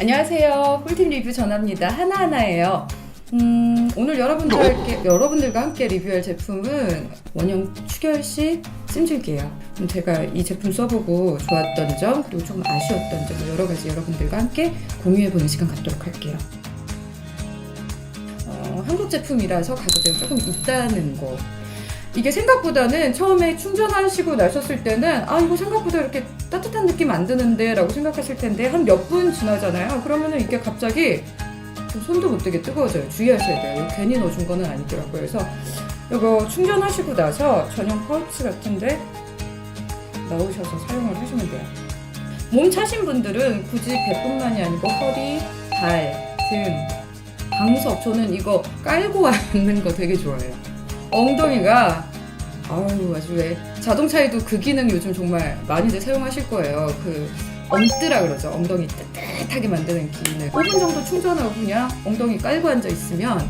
안녕하세요. 꿀팁 리뷰 전합니다. 하나하나예요. 음, 오늘 여러분들께, 여러분들과 함께 리뷰할 제품은 원형 추결식 찜질기예요. 음, 제가 이 제품 써보고 좋았던 점 그리고 조금 아쉬웠던 점 여러 가지 여러분들과 함께 공유해보는 시간 갖도록 할게요. 어, 한국 제품이라서 가격대가 조금 있다는 거. 이게 생각보다는 처음에 충전하시고 나셨을 때는 아 이거 생각보다 이렇게 따뜻한 느낌 안 드는데 라고 생각하실 텐데 한 몇 분 지나잖아요. 그러면은 이게 갑자기 좀 손도 못 대게 뜨거워져요. 주의하셔야 돼요. 괜히 넣어준 거는 아니더라고요. 그래서 이거 충전하시고 나서 전용 파우치 같은데 넣으셔서 사용을 하시면 돼요. 몸 차신 분들은 굳이 배뿐만이 아니고 허리, 발, 등, 방석 저는 이거 깔고 앉는 거 되게 좋아해요. 엉덩이가 아유 아주 왜 자동차에도 그 기능 요즘 정말 많이들 사용하실 거예요. 그 엉뜨라 그러죠. 엉덩이 뜨뜻하게 만드는 기능. 5분 정도 충전하고 그냥 엉덩이 깔고 앉아 있으면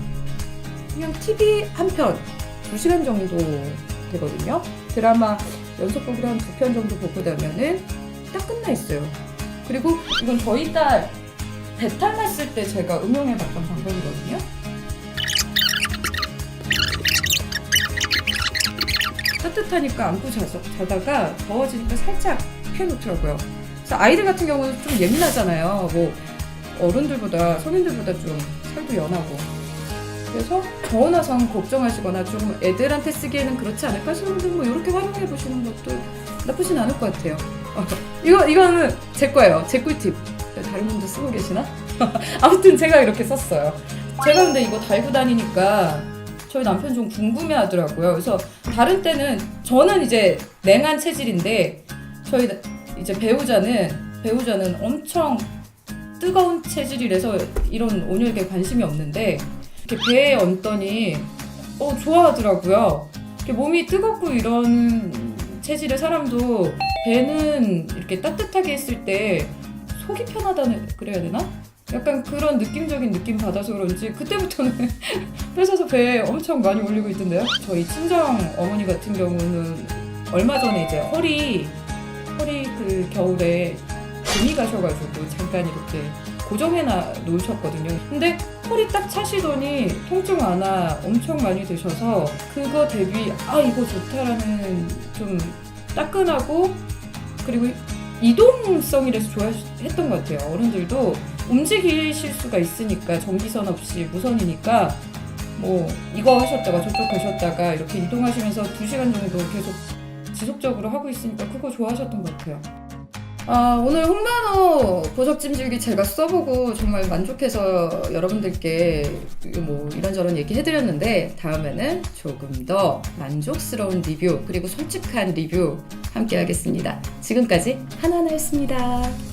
그냥 TV 한 편, 2시간 정도 되거든요. 드라마 연속 보기로 한 두 편 정도 보고 나면은 딱 끝나 있어요. 그리고 이건 저희 딸 배탈 났을 때 제가 응용해 봤던 방법이거든요. 따뜻하니까 안고 자, 자다가 더워지니까 살짝 펴놓더라고요. 그래서 아이들 같은 경우는 좀 예민하잖아요. 뭐 어른들보다 성인들보다 좀 살도 연하고. 그래서 저온화상 걱정하시거나 좀 애들한테 쓰기에는 그렇지 않을까 싶은 분들 뭐 이렇게 활용해 보시는 것도 나쁘진 않을 것 같아요. 어, 이거 이거는 제 거예요. 제 꿀팁. 다른 분도 쓰고 계시나? 아무튼 제가 이렇게 썼어요. 제가 근데 이거 달고 다니니까 저희 남편 좀 궁금해 하더라고요. 그래서 다른 때는 저는 이제 냉한 체질인데 저희 나- 이제 배우자는 배우자는 엄청 뜨거운 체질이라서 이런 온열에 관심이 없는데 이렇게 배에 얹더니 어 좋아하더라고요. 이렇게 몸이 뜨겁고 이런 체질의 사람도 배는 이렇게 따뜻하게 했을 때 속이 편하다는 그래야 되나? 약간 그런 느낌적인 느낌 받아서 그런지 그때부터는 뺏어서 배에 엄청 많이 올리고 있던데요. 저희 친정 어머니 같은 경우는 얼마 전에 이제 허리 허리 그 겨울에 봄이 가셔가지고 잠깐 이렇게 고정해놔 놓으셨거든요. 근데 허리 딱 차시더니 통증 완화 엄청 많이 드셔서 그거 대비 아 이거 좋다라는 좀 따끈하고 그리고 이동성이라서 좋아했던 것 같아요. 어른들도 움직이실 수가 있으니까 전기선 없이 무선이니까 뭐 이거 하셨다가 저쪽 가셨다가 이렇게 이동하시면서 2시간 정도 계속 지속적으로 하고 있으니까 그거 좋아하셨던 것 같아요. 아, 오늘 홍만호 보석 찜질기 제가 써보고 정말 만족해서 여러분들께 뭐 이런저런 얘기 해드렸는데 다음에는 조금 더 만족스러운 리뷰 그리고 솔직한 리뷰 함께 하겠습니다. 지금까지 하나하나였습니다.